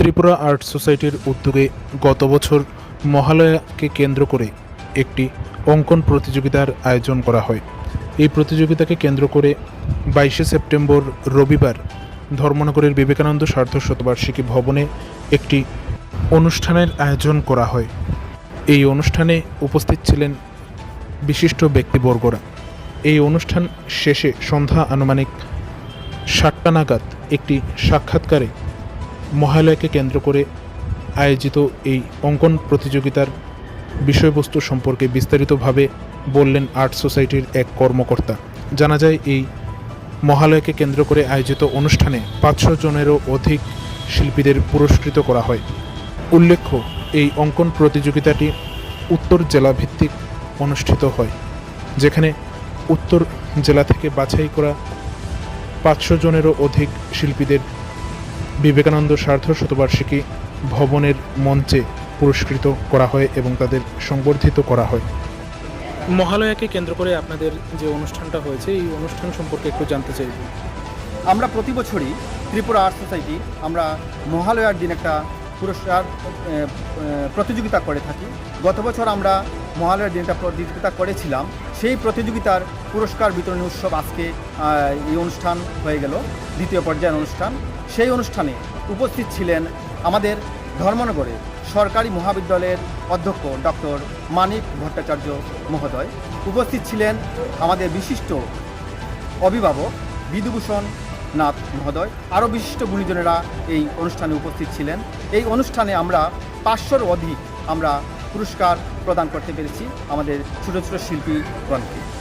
Tripura art সোসাইটির উদ্যোগে গত বছর মহালয়াকে কেন্দ্র করে একটি অঙ্কন প্রতিযোগিতার আয়োজন করা হয়। এই প্রতিযোগিতাকে কেন্দ্র করে বাইশে সেপ্টেম্বর রবিবার ধর্মনগরের বিবেকানন্দ সার্ধ শতবার্ষিকী ভবনে একটি অনুষ্ঠানের আয়োজন করা হয়। এই অনুষ্ঠানে উপস্থিত ছিলেন বিশিষ্ট ব্যক্তিবর্গরা। এই অনুষ্ঠান শেষে সন্ধ্যা আনুমানিক সাতটা নাগাদ একটি সাক্ষাৎকারে মহালয়াকে কেন্দ্র করে আয়োজিত এই অঙ্কন প্রতিযোগিতার বিষয়বস্তু সম্পর্কে বিস্তারিতভাবে বললেন আর্ট সোসাইটির এক কর্মকর্তা। জানা যায়, এই মহালয়াকে কেন্দ্র করে আয়োজিত অনুষ্ঠানে পাঁচশো জনেরও অধিক শিল্পীদের পুরস্কৃত করা হয়। উল্লেখ্য, এই অঙ্কন প্রতিযোগিতাটি উত্তর জেলা ভিত্তিক অনুষ্ঠিত হয়, যেখানে উত্তর জেলা থেকে বাছাই করা পাঁচশো জনেরও অধিক শিল্পীদের বিবেকানন্দ সার্ধ শতবার্ষিকী ভবনের মঞ্চে পুরস্কৃত করা হয় এবং তাদের সংবর্ধিত করা হয়। মহালয়াকে কেন্দ্র করে আপনাদের যে অনুষ্ঠানটা হয়েছে এই অনুষ্ঠান সম্পর্কে একটু জানতে চাইব আমরা প্রতি বছরই ত্রিপুরা আর্ট সোসাইটি আমরা মহালয়ার দিন একটা পুরস্কার প্রতিযোগিতা করে থাকি। গত বছর আমরা মহালয়ার দিন একটা প্রতিযোগিতা করেছিলাম, সেই প্রতিযোগিতার পুরস্কার বিতরণী উৎসব আজকে এই অনুষ্ঠান হয়ে গেল, দ্বিতীয় পর্যায়ের অনুষ্ঠান। সেই অনুষ্ঠানে উপস্থিত ছিলেন আমাদের ধর্মনগরে সরকারি মহাবিদ্যালয়ের অধ্যক্ষ ডক্টর মানিক ভট্টাচার্য মহোদয়, উপস্থিত ছিলেন আমাদের বিশিষ্ট অভিভাবক বিধুভূষণ নাথ মহোদয়, আরও বিশিষ্ট গুণীজনেরা এই অনুষ্ঠানে উপস্থিত ছিলেন। এই অনুষ্ঠানে আমরা পাঁচশোর অধিক আমরা পুরস্কার প্রদান করতে পেরেছি আমাদের ছোটো ছোটো শিল্পীগণকে